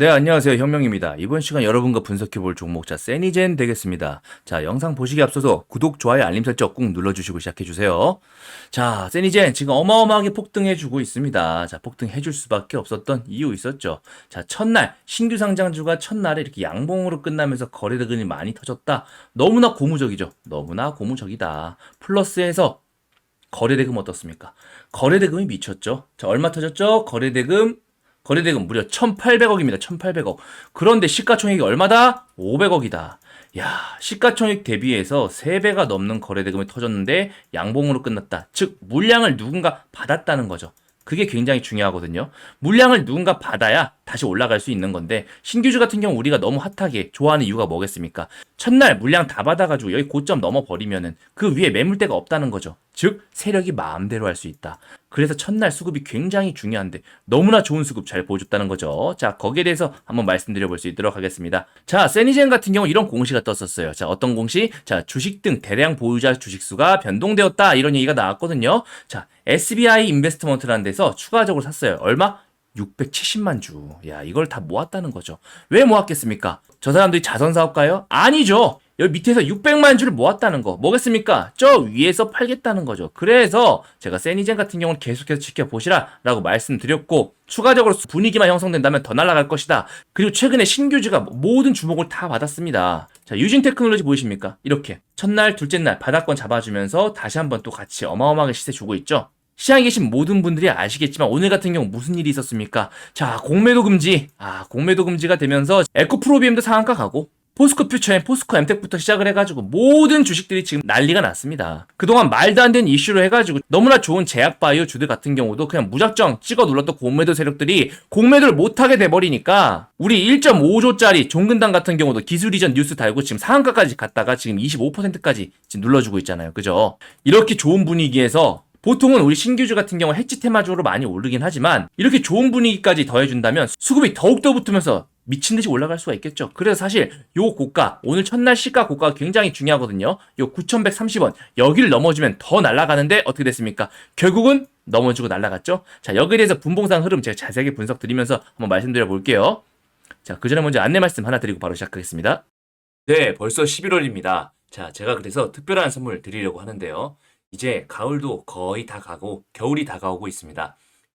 네, 안녕하세요. 현명입니다. 이번 시간 여러분과 분석해 볼 종목, 자, 세니젠 되겠습니다. 자, 영상 보시기 앞서서 구독, 좋아요, 알림 설정 꾹 눌러 주시고 시작해 주세요. 자, 세니젠 지금 어마어마하게 폭등해 주고 있습니다. 자, 폭등해 줄 수밖에 없었던 이유 있었죠. 자, 첫날, 신규 상장주가 첫날에 이렇게 양봉으로 끝나면서 거래대금이 많이 터졌다. 너무나 고무적이죠. 너무나 고무적이다. 플러스에서 거래대금 어떻습니까? 거래대금이 미쳤죠. 자, 얼마 터졌죠? 거래대금 거래대금 무려 1,800억입니다. 1,800억. 그런데 시가총액이 얼마다? 500억이다. 야, 시가총액 대비해서 3배가 넘는 거래대금이 터졌는데 양봉으로 끝났다. 즉, 물량을 누군가 받았다는 거죠. 그게 굉장히 중요하거든요. 물량을 누군가 받아야 다시 올라갈 수 있는 건데 신규주 같은 경우 우리가 너무 핫하게 좋아하는 이유가 뭐겠습니까? 첫날 물량 다 받아가지고 여기 고점 넘어버리면은 그 위에 매물대가 없다는 거죠. 즉 세력이 마음대로 할 수 있다. 그래서 첫날 수급이 굉장히 중요한데 너무나 좋은 수급 잘 보여줬다는 거죠. 자 거기에 대해서 한번 말씀드려 볼 수 있도록 하겠습니다. 자 세니젠 같은 경우 이런 공시가 떴었어요. 자 어떤 공시? 자 주식 등 대량 보유자 주식수가 변동되었다 이런 얘기가 나왔거든요. 자 SBI 인베스트먼트라는 데서 추가적으로 샀어요. 얼마? 670만 주. 야, 이걸 다 모았다는 거죠. 왜 모았겠습니까? 저 사람들이 자선 사업가요? 아니죠. 여기 밑에서 600만 주를 모았다는 거. 뭐겠습니까? 저 위에서 팔겠다는 거죠. 그래서 제가 세니젠 같은 경우는 계속해서 지켜보시라 라고 말씀드렸고, 추가적으로 분위기만 형성된다면 더 날아갈 것이다. 그리고 최근에 신규주가 모든 주목을 다 받았습니다. 자, 유진 테크놀로지 보이십니까? 이렇게. 첫날, 둘째 날 바닥권 잡아주면서 다시 한번 또 같이 어마어마하게 시세 주고 있죠. 시장에 계신 모든 분들이 아시겠지만 오늘 같은 경우 무슨 일이 있었습니까? 자, 공매도 금지. 아, 공매도 금지가 되면서 에코프로비엠도 상한가 가고 포스코 퓨처엔 포스코 엠텍부터 시작을 해가지고 모든 주식들이 지금 난리가 났습니다. 그동안 말도 안 되는 이슈로 해가지고 너무나 좋은 제약바이오 주들 같은 경우도 그냥 무작정 찍어 눌렀던 공매도 세력들이 공매도를 못하게 돼버리니까 우리 1.5조짜리 종근당 같은 경우도 기술 이전 뉴스 달고 지금 상한가까지 갔다가 지금 25%까지 지금 눌러주고 있잖아요. 그죠? 이렇게 좋은 분위기에서 보통은 우리 신규주 같은 경우 해치 테마주로 많이 오르긴 하지만 이렇게 좋은 분위기까지 더해준다면 수급이 더욱더 붙으면서 미친 듯이 올라갈 수가 있겠죠. 그래서 사실 요 고가 오늘 첫날 시가 고가가 굉장히 중요하거든요. 요 9,130원 여기를 넘어주면 더 날아가는데 어떻게 됐습니까? 결국은 넘어지고 날아갔죠. 자 여기에 대해서 분봉상 흐름 제가 자세하게 분석 드리면서 한번 말씀드려 볼게요. 자 그 전에 먼저 안내 말씀 하나 드리고 바로 시작하겠습니다. 네 벌써 11월입니다. 자 제가 그래서 특별한 선물 드리려고 하는데요. 이제 가을도 거의 다 가고 겨울이 다가오고 있습니다.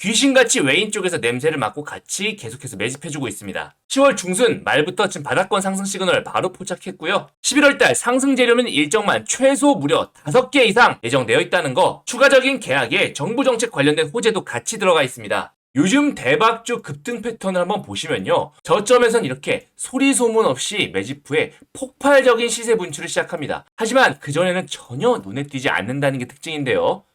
귀신같이 외인 쪽에서 냄새를 맡고 같이 계속해서 매집해주고 있습니다. 10월 중순 말부터 지금 바닥권 상승 시그널 바로 포착했고요. 11월달 상승 재료는 일정만 최소 무려 5개 이상 예정되어 있다는 거 추가적인 계약에 정부 정책 관련된 호재도 같이 들어가 있습니다. 요즘 대박주 급등 패턴을 한번 보시면요. 저점에선 이렇게 소리 소문 없이 매집 후에 폭발적인 시세 분출을 시작합니다. 하지만 그전에는 전혀 눈에 띄지 않는다는 게 특징인데요.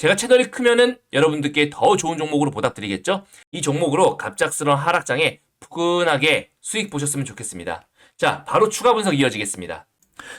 제가 채널이 크면은 여러분들께 더 좋은 종목으로 보답드리겠죠? 이 종목으로 갑작스러운 하락장에 푸근하게 수익 보셨으면 좋겠습니다. 자, 바로 추가 분석 이어지겠습니다.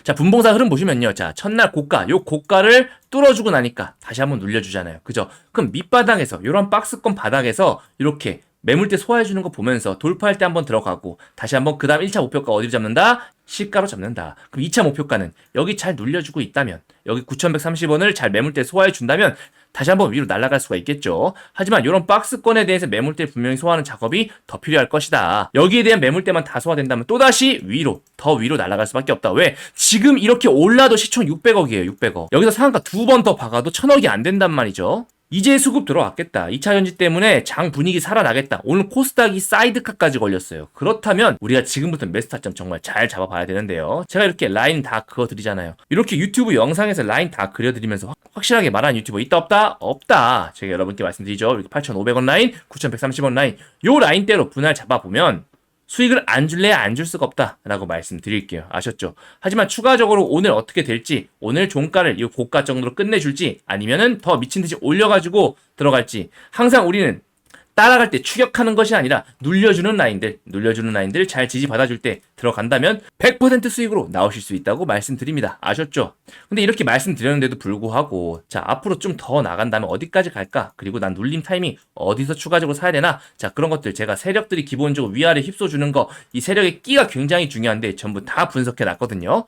자, 분봉사 흐름 보시면요. 자, 첫날 고가, 요 고가를 뚫어주고 나니까 다시 한번 눌려주잖아요. 그죠? 그럼 밑바닥에서, 요런 박스권 바닥에서 이렇게 매물대 소화해주는 거 보면서 돌파할 때 한번 들어가고 다시 한번 그 다음 1차 목표가 어디로 잡는다? 시가로 잡는다. 그럼 2차 목표가는 여기 잘 눌려주고 있다면 여기 9,130원을 잘 매물대 소화해 준다면 다시 한번 위로 날아갈 수가 있겠죠. 하지만 이런 박스권에 대해서 매물대를 분명히 소화하는 작업이 더 필요할 것이다. 여기에 대한 매물대만 다 소화된다면 또다시 위로, 더 위로 날아갈 수밖에 없다. 왜? 지금 이렇게 올라도 시총 600억이에요. 600억. 여기서 상한가 두 번 더 박아도 1000억이 안 된단 말이죠. 이제 수급 들어왔겠다. 2차 전지 때문에 장 분위기 살아나겠다. 오늘 코스닥이 사이드카까지 걸렸어요. 그렇다면 우리가 지금부터 매수 타점 정말 잘 잡아봐야 되는데요. 제가 이렇게 라인 다 그어드리잖아요. 이렇게 유튜브 영상에서 라인 다 그려드리면서 확- 확실하게 말하는 유튜버 있다 없다? 없다. 제가 여러분께 말씀드리죠. 이렇게 8,500원 라인, 9,130원 라인 요 라인대로 분할 잡아보면 수익을 안 줄래야 안 줄 수가 없다라고 말씀드릴게요. 아셨죠? 하지만 추가적으로 오늘 어떻게 될지, 오늘 종가를 이 고가 정도로 끝내줄지, 아니면은 더 미친 듯이 올려가지고 들어갈지, 항상 우리는 따라갈 때 추격하는 것이 아니라 눌려주는 라인들, 눌려주는 라인들 잘 지지받아줄 때 들어간다면 100% 수익으로 나오실 수 있다고 말씀드립니다. 아셨죠? 근데 이렇게 말씀드렸는데도 불구하고 자 앞으로 좀 더 나간다면 어디까지 갈까? 그리고 난 눌림 타이밍 어디서 추가적으로 사야 되나? 자 그런 것들 제가 세력들이 기본적으로 위아래 휩써주는 거 이 세력의 끼가 굉장히 중요한데 전부 다 분석해 놨거든요.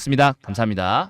이었습니다. 감사합니다.